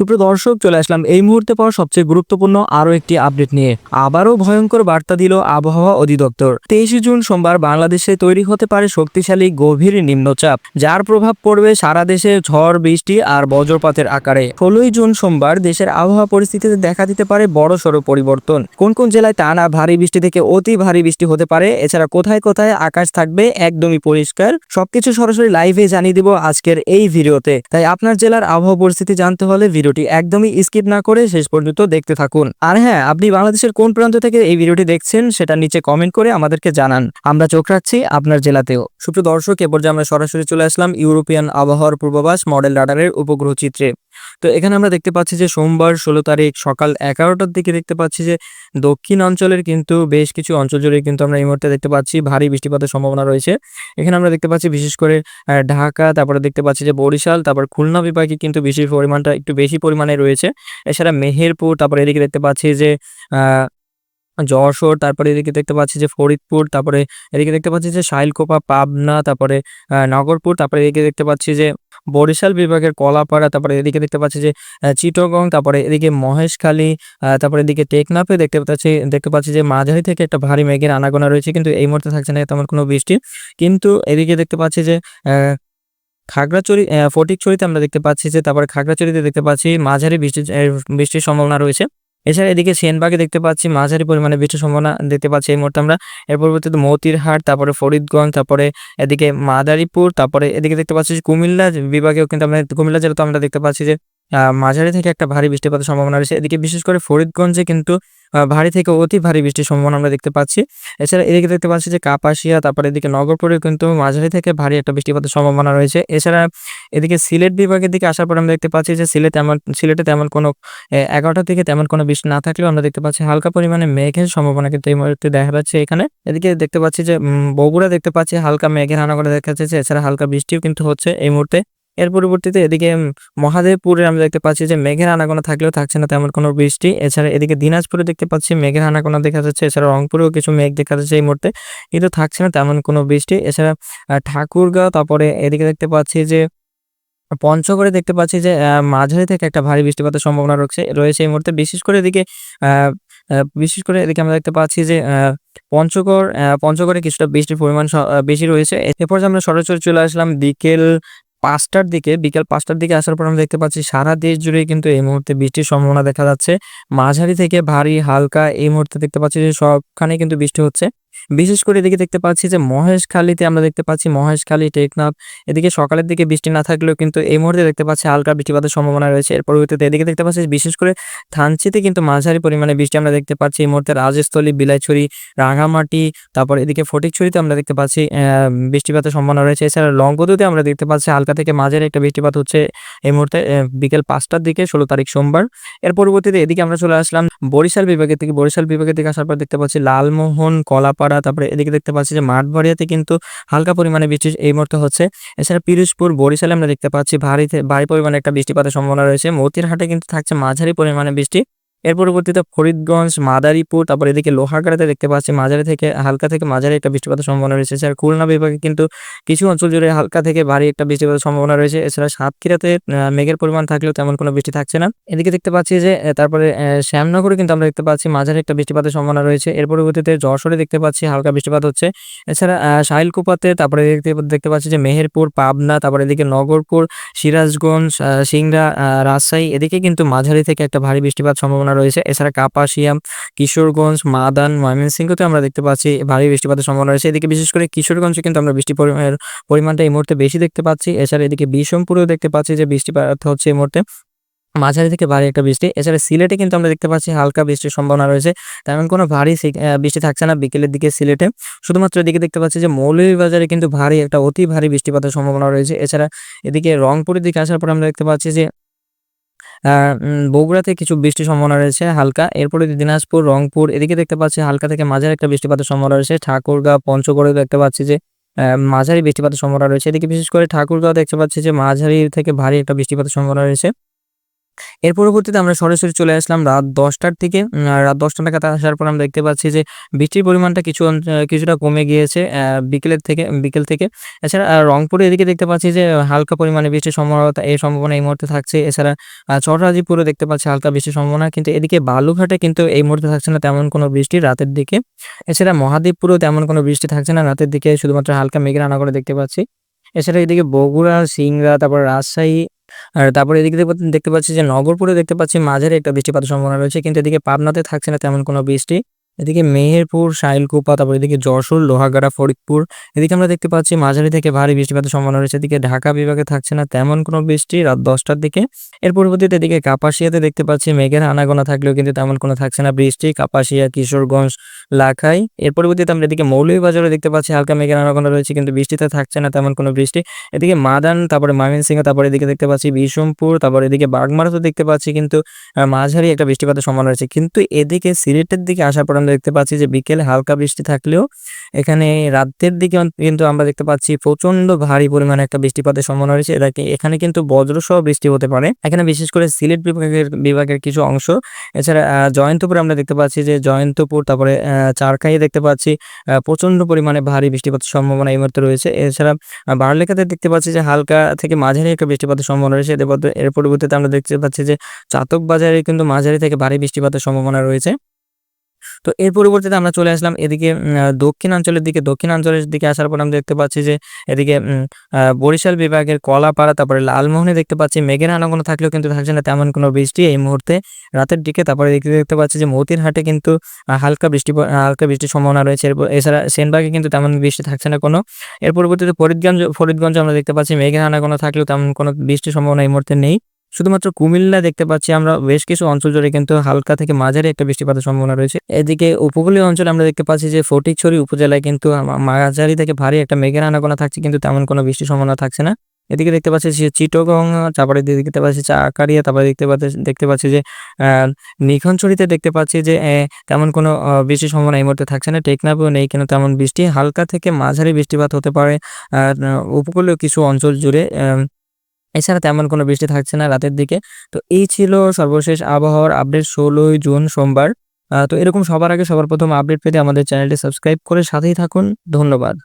সুপ্রিয় দর্শক চলে আসলাম। এই মুহূর্তে পর সবচেয়ে গুরুত্বপূর্ণ আরও একটি আপডেট নিয়ে। আবারও ভয়ঙ্কর বার্তা দিল আবহাওয়া অধিদপ্তর। তেইশে জুন সোমবার বাংলাদেশে তৈরি হতে পারে শক্তিশালী গভীর নিম্নচাপ, যার প্রভাব পড়বে সারা দেশে ঝড়, বৃষ্টি আর বজ্রপাতের আকারে। ষোলোই জুন সোমবার দেশের আবহাওয়া পরিস্থিতিতে দেখা দিতে পারে বড় সড়ো পরিবর্তন। কোন কোন জেলায় টানা ভারী বৃষ্টি থেকে অতি ভারী বৃষ্টি হতে পারে, এছাড়া কোথায় কোথায় আকাশ থাকবে একদমই পরিষ্কার। সবকিছু সরাসরি লাইভে জানিয়ে দিব আজকের এই ভিডিওতে। তাই আপনার জেলার আবহাওয়া পরিস্থিতি জানতে হলে ভিডিওটি একদমই স্কিপ না করে শেষ পর্যন্ত দেখতে থাকুন। আর হ্যাঁ আপনি বাংলাদেশের কোন প্রান্ত থেকে এই ভিডিওটি দেখছেন সেটা নিচে কমেন্ট করে আমাদেরকে জানান। আমরা চোখ রাখছি আপনার জেলাতেও। সুপ্রিয় দর্শক, এ পর্যায়ে আমরা সরাসরি চলে আসলাম ইউরোপিয়ান আবহাওয়ার পূর্বাভাস মডেল রাডারের উপগ্রহ চিত্রে। তো এখানে আমরা দেখতে পাচ্ছি যে সোমবার ষোলো তারিখ সকাল এগারোটার দিকে দেখতে পাচ্ছি যে দক্ষিণ অঞ্চলের কিন্তু বেশ কিছু অঞ্চল জুড়ে কিন্তু আমরা এই মুহূর্তে দেখতে পাচ্ছি ভারী বৃষ্টিপাতের সম্ভাবনা রয়েছে। এখানে আমরা দেখতে পাচ্ছি বিশেষ করে ঢাকা, তারপরে দেখতে পাচ্ছি যে বরিশাল, তারপর খুলনা বিভাগে কিন্তু বেশি পরিমাণটা একটু বেশি পরিমাণে রয়েছে। এছাড়া মেহেরপুর, তারপরে এদিকে দেখতে পাচ্ছি যে যশোর, তারপরে এদিকে দেখতে পাচ্ছি যে ফরিদপুর, তারপরে এদিকে দেখতে পাচ্ছি যে শাইলকোপা, পাবনা, তারপরে নগরপুর, তারপরে এদিকে দেখতে পাচ্ছি যে বরিশাল বিভাগের কলাপাড়া, তারপরে এদিকে দেখতে পাচ্ছি যে চিটগং, তারপরে এদিকে মহেশখালী তারপরে এদিকে টেকনাফে দেখতে পাচ্ছি দেখতে পাচ্ছি যে মাঝারি থেকে একটা ভারী মেঘের আনাগোনা রয়েছে, কিন্তু এই মুহূর্তে থাকছে না তেমন কোনো বৃষ্টি। কিন্তু এদিকে দেখতে পাচ্ছি যে খাগড়াছড়ি ফটিকছড়িতে আমরা দেখতে পাচ্ছি যে, তারপরে খাগড়াছড়িতে দেখতে পাচ্ছি মাঝারি বৃষ্টি বৃষ্টির সম্ভাবনা রয়েছে। এছাড়া এদিকে সেনবাগে দেখতে পাচ্ছি মাঝারি পরিমাণে বৃষ্টির সম্ভাবনা দেখতে পাচ্ছি এই মুহূর্তে আমরা। এর পরবর্তীতে মতিরহাট, তারপরে ফরিদগঞ্জ, তারপরে এদিকে মাদারীপুর, তারপরে এদিকে দেখতে পাচ্ছি যে কুমিল্লা বিভাগেও কিন্তু আমরা, কুমিল্লা জেলা তো আমরা দেখতে পাচ্ছি যে মাঝারি থেকে একটা ভারী বৃষ্টিপাতের সম্ভাবনা রয়েছে। এদিকে বিশেষ করে ফরিদগঞ্জে কিন্তু ভারী থেকে অতি ভারী বৃষ্টির সম্ভাবনা আমরা দেখতে পাচ্ছি। এছাড়া এদিকে দেখতে পাচ্ছি যে কাপাসিয়া, তারপরে এদিকে নগরপুরে কিন্তু মাঝারি থেকে ভারী একটা বৃষ্টিপাতের সম্ভাবনা রয়েছে। এছাড়া এদিকে সিলেট বিভাগের দিকে আসার পর আমরা দেখতে পাচ্ছি যে সিলেট তেমন, সিলেটে তেমন কোনো এগারোটা থেকে তেমন কোনো বৃষ্টি না থাকলেও আমরা দেখতে পাচ্ছি হালকা পরিমাণে মেঘের সম্ভাবনা কিন্তু এই মুহূর্তে দেখা যাচ্ছে এখানে। এদিকে দেখতে পাচ্ছি যে বগুড়া দেখতে পাচ্ছি হালকা মেঘের আনাগোনা দেখা যাচ্ছে এছাড়া হালকা বৃষ্টিও কিন্তু হচ্ছে এই মুহূর্তে। এর পরবর্তীতে এদিকে মহাদেবপুরে আমরা দেখতে পাচ্ছি যে মেঘের আনাগোনা থাকলেও থাকছে না তেমন কোনো বৃষ্টি। এছাড়া এদিকে দিনাজপুরে দেখতে পাচ্ছি মেঘের আনাগোনা দেখা যাচ্ছে। এছাড়া রংপুরেও কিছু মেঘ দেখা যাচ্ছে এই মুহূর্তে, কিন্তু থাকছে না তেমন কোনো বৃষ্টি। এছাড়া ঠাকুরগাঁও, তারপরে এদিকে দেখতে পাচ্ছি যে পঞ্চগড়ে দেখতে পাচ্ছি যে মাঝারি থেকে একটা ভারী বৃষ্টিপাতের সম্ভাবনা রয়েছে রয়েছে এই মুহূর্তে। বিশেষ করে এদিকে বিশেষ করে এদিকে আমরা দেখতে পাচ্ছি যে পঞ্চগড় পঞ্চগড়ে কিছুটা বৃষ্টির পরিমাণ বেশি রয়েছে। এরপর আমরা সরাসরি চলে আসলাম বিকেল পাঁচটার দিকে, বিকেল পাঁচটার দিকে আসার পর আমরা দেখতে পাচ্ছি সারা দেশ জুড়ে কিন্তু এই মুহূর্তে বৃষ্টির সম্ভাবনা দেখা যাচ্ছে। মাঝারি থেকে ভারী হালকা এই মুহূর্তে দেখতে পাচ্ছি যে সবখানে কিন্তু বৃষ্টি হচ্ছে। বিশেষ করে এদিকে দেখতে পাচ্ছি যে মহেশখালীতে আমরা দেখতে পাচ্ছি মহেশখালী টেকনাফ। এদিকে সকালের দিকে বৃষ্টি না থাকলেও কিন্তু এই মুহূর্তে দেখতে পাচ্ছি হালকা বৃষ্টিপাতের সম্ভাবনা রয়েছে। এর পরবর্তীতে এদিকে দেখতে পাচ্ছি বিশেষ করে থানচিতে কিন্তু মাঝারি পরিমাণে বৃষ্টি আমরা দেখতে পাচ্ছি। এই মুহূর্তে রাজস্থলী, বিলাইছড়ি, রাঙামাটি, তারপর এদিকে ফটিকছড়িতে আমরা দেখতে পাচ্ছি বৃষ্টিপাতের সম্ভাবনা রয়েছে। এছাড়া লংগদুতে আমরা দেখতে পাচ্ছি হালকা থেকে মাঝারি একটা বৃষ্টিপাত হচ্ছে এই মুহূর্তে বিকেল পাঁচটার দিকে, ষোলো তারিখ সোমবার। এর পরবর্তীতে এদিকে আমরা চলে আসলাম বরিশাল বিভাগের থেকে বরিশাল বিভাগের থেকে আসার পর দেখতে পাচ্ছি লালমোহন, কলাপাড়া তারপরে এদিকে দেখতে পাচ্ছি যে মাঠবাড়িয়াতে কিন্তু হালকা পরিমাণে বৃষ্টি এই মুহূর্তে হচ্ছে। এছাড়া পিরোজপুর, বরিশালে আমরা দেখতে পাচ্ছি ভারী ভারী পরিমাণে একটা বৃষ্টিপাতের সম্ভাবনা রয়েছে। মতিরহাটে কিন্তু থাকছে মাঝারি পরিমাণে বৃষ্টি। এর পরবর্তীতে ফরিদগঞ্জ, মাদারীপুর, তারপর এদিকে লোহাগাড়াতে দেখতে পাচ্ছি মাঝারি থেকে হালকা থেকে মাঝারি একটা বৃষ্টিপাতের সম্ভাবনা রয়েছে। এছাড়া খুলনা বিভাগে কিন্তু কিছু অঞ্চল জুড়ে হালকা থেকে ভারী একটা বৃষ্টিপাতের সম্ভাবনা রয়েছে। এছাড়া সাতক্ষীরাতে মেঘের পরিমাণ থাকলেও তেমন কোনো বৃষ্টি থাকছে না। এদিকে দেখতে পাচ্ছি যে তারপরে শ্যামনগরে কিন্তু আমরা দেখতে পাচ্ছি মাঝারি একটা বৃষ্টিপাতের সম্ভাবনা রয়েছে। এর পরবর্তীতে যশোরে দেখতে পাচ্ছি হালকা বৃষ্টিপাত হচ্ছে। এছাড়া শাইলকুপাতে, তারপরে দেখতে পাচ্ছি যে মেহেরপুর, পাবনা, তারপরে এদিকে নগরপুর, সিরাজগঞ্জ সিংড়া রাজশাহী, এদিকে কিন্তু মাঝারি থেকে একটা ভারী বৃষ্টিপাত সম্ভাবনা রয়েছে। এছাড়া কাপাসিয়াম কিশোরগঞ্জ, মাদান ময়মনসিংহতে আমরা দেখতে পাচ্ছি ভারী বৃষ্টিপাতের সম্ভাবনা রয়েছে। এদিকে বিশেষ করে কিশোরগঞ্জে কিন্তু আমরা বৃষ্টি পরিমাণটা এই মুহূর্তে বেশি দেখতে পাচ্ছি। এছাড়া এদিকে বিষমপুরেও দেখতে পাচ্ছি যে বৃষ্টিপাত হচ্ছে এই মুহূর্তে। মাঝারি থেকে ভারী একটা বৃষ্টি। এছাড়া সিলেটে কিন্তু আমরা দেখতে পাচ্ছি হালকা বৃষ্টির সম্ভাবনা রয়েছে। তেমন কোনো ভারী বৃষ্টি থাকছে না বিকেলের দিকে সিলেটে। শুধুমাত্র এদিকে দেখতে পাচ্ছি যে মৌলভীবাজারে কিন্তু ভারী একটা অতি ভারী বৃষ্টিপাতের সম্ভাবনা রয়েছে। এছাড়া এদিকে রংপুরের দিকে আসার পর আমরা দেখতে পাচ্ছি যে বগুড়াতে কিছু বৃষ্টির সম্ভাবনা রয়েছে, হালকা। এরপরে দিনাজপুর, রংপুর, এদিকে দেখতে পাচ্ছি হালকা থেকে মাঝারি একটা বৃষ্টিপাতের সম্ভাবনা রয়েছে। ঠাকুরগাঁও পঞ্চগড়ে দেখতে পাচ্ছি যে মাঝারি বৃষ্টিপাতের সম্ভাবনা রয়েছে। এদিকে বিশেষ করে ঠাকুরগাঁও দেখতে পাচ্ছি যে, মাঝারি থেকে ভারী একটা বৃষ্টিপাতের সম্ভাবনা রয়েছে। এর পরবর্তীতে আমরা সরাসরি চলে আসলাম রাত দশটার থেকে রাত দশটা নাগাদ আসার পর আমরা দেখতে পাচ্ছি যে বৃষ্টির পরিমাণটা কিছু কিছুটা কমে গিয়েছে বিকেলের থেকে বিকেল থেকে। এছাড়া রংপুরে এদিকে দেখতে পাচ্ছি যে হালকা পরিমাণে বৃষ্টির সম্ভাবনা এই সম্ভাবনা এই মুহূর্তে থাকছে। এছাড়া আহ, চররাজিপুরে দেখতে পাচ্ছি হালকা বৃষ্টির সম্ভাবনা কিন্তু এদিকে বালুঘাটে কিন্তু এই মুহূর্তে থাকছে না তেমন কোনো বৃষ্টি রাতের দিকে। এছাড়া মহাদেবপুরেও তেমন কোনো বৃষ্টি থাকছে না রাতের দিকে শুধুমাত্র হালকা মেঘের আনা করে দেখতে পাচ্ছি। এছাড়া এদিকে বগুড়া সিংড়া তারপর রাজশাহী আর তারপরে এদিকে দেখতে- পাচ্ছি যে নগরপুরে দেখতে পাচ্ছি মাঝারি একটা বৃষ্টিপাতের সম্ভাবনা রয়েছে, কিন্তু এদিকে পাবনাতে থাকছে না তেমন কোনো বৃষ্টি। এদিকে মেহেরপুর, শাইলকুপা, তারপর এদিকে যশোর, লোহাগাড়া, ফরিদপুর। এদিকে আমরা দেখতে পাচ্ছি মাঝারি থেকে ভারী বৃষ্টিপাতের সম্ভাবনা রয়েছে। এদিকে ঢাকা বিভাগে থাকছে না তেমন কোনো বৃষ্টি রাত দশটার দিকে। এর পরবর্তীতে এদিকে কাপাসিয়াতে দেখতে পাচ্ছি মেঘের আনাগোনা থাকলেও কিন্তু তেমন কোনো থাকছে না বৃষ্টি। কাপাসিয়া, কিশোরগঞ্জ, লাখাই। এর পরবর্তীতে আমরা এদিকে মৌলভীবাজারে দেখতে পাচ্ছি হালকা মেঘের আনাগোনা রয়েছে, কিন্তু বৃষ্টিতে থাকছে না তেমন কোনো বৃষ্টি। এদিকে মাদান, তারপরে ময়মনসিংহ, তারপরে এদিকে দেখতে পাচ্ছি বিষমপুর তারপর এদিকে বাগমারাতে দেখতে পাচ্ছি কিন্তু মাঝারি একটা বৃষ্টিপাতের সম্ভাবনা রয়েছে। কিন্তু এদিকে সিলেটের দিকে আসার পর দেখতে পাচ্ছি যে বিকেলে হালকা বৃষ্টি থাকলেও এখানে রাতের দিকে কিন্তু আমরা দেখতে পাচ্ছি প্রচণ্ড ভারী পরিমাণে একটা বৃষ্টিপাতের সম্ভাবনা রয়েছে। এটাকে এখানে কিন্তু বজ্রসহ বৃষ্টি হতে পারে। এখানে বিশেষ করে সিলেট বিভাগের বিভাগের কিছু অংশ। এছাড়া জয়ন্তপুরে আমরা দেখতে পাচ্ছি যে জয়ন্তপুর, তারপরে চারখাইয়ে দেখতে পাচ্ছি প্রচণ্ড পরিমাণে ভারী বৃষ্টিপাতের সম্ভাবনা এই মুহূর্তে রয়েছে। এছাড়া বারলেখাতে দেখতে পাচ্ছি যে হালকা থেকে মাঝারি একটা বৃষ্টিপাতের সম্ভাবনা রয়েছে। এর পরবর্তীতে আমরা দেখতে পাচ্ছি যে চাতক বাজারে কিন্তু মাঝারি থেকে ভারী বৃষ্টিপাতের সম্ভাবনা রয়েছে। তো এর পরিবর্তীতে আমরা চলে আসলাম এদিকে দক্ষিণাঞ্চলের দিকে। দক্ষিণাঞ্চলের দিকে আসার পর আমরা দেখতে পাচ্ছি যে এদিকে বরিশাল বিভাগের কলাপাড়া, তারপরে লালমোহনে দেখতে পাচ্ছি মেঘের আনাগোনা থাকলেও কিন্তু থাকছে না তেমন কোনো বৃষ্টি এই মুহূর্তে রাতের দিকে। তারপরে দেখতে পাচ্ছি যে মতিরহাটে কিন্তু হালকা বৃষ্টি হালকা বৃষ্টির সম্ভাবনা রয়েছে। এছাড়া সেনবাগে কিন্তু তেমন বৃষ্টি থাকছে না কোনো। এর পরবর্তীতে ফরিদগঞ্জ ফরিদগঞ্জ আমরা দেখতে পাচ্ছি মেঘের আনাগোনা থাকলেও তেমন কোনো বৃষ্টির সম্ভাবনা এই মুহূর্তে নেই। শুধুমাত্র কুমিল্লা দেখতে পাচ্ছি আমরা বেশ কিছু অঞ্চল জুড়ে কিন্তু হালকা থেকে মাঝারি একটা বৃষ্টিপাতের সম্ভাবনা রয়েছে। এদিকে উপকূলীয় অঞ্চলে আমরা দেখতে পাচ্ছি যে ফটিকছড়ি উপজেলায় কিন্তু মাঝারি থেকে ভারী একটা মেঘের আনাগোনা থাকছে কিন্তু তেমন কোনো বৃষ্টির সম্ভাবনা থাকছে না। এদিকে দেখতে পাচ্ছি যে চিটগং, তারপরে দেখতে পাচ্ছি চাকারিয়া তারপরে দেখতে পাচ্ছি দেখতে পাচ্ছি যে নিখনছড়িতে দেখতে পাচ্ছি যে তেমন কোনো বৃষ্টির সম্ভাবনা এই মুহূর্তে থাকছে না। টেকনাফেও নেই কিন্তু তেমন বৃষ্টি। হালকা থেকে মাঝারি বৃষ্টিপাত হতে পারে। আর উপকূলীয় কিছু অঞ্চল জুড়ে এছাড়া তেমন কোনো বৃষ্টি থাকছে না রাতের দিকে। তো এই ছিল সর্বশেষ আবহাওয়ার আপডেট ষোলোই জুন সোমবার। তো এরকম সবার আগে সবার প্রথম আপডেট পেতে আমাদের চ্যানেলটি সাবস্ক্রাইব করে সাথেই থাকুন। ধন্যবাদ।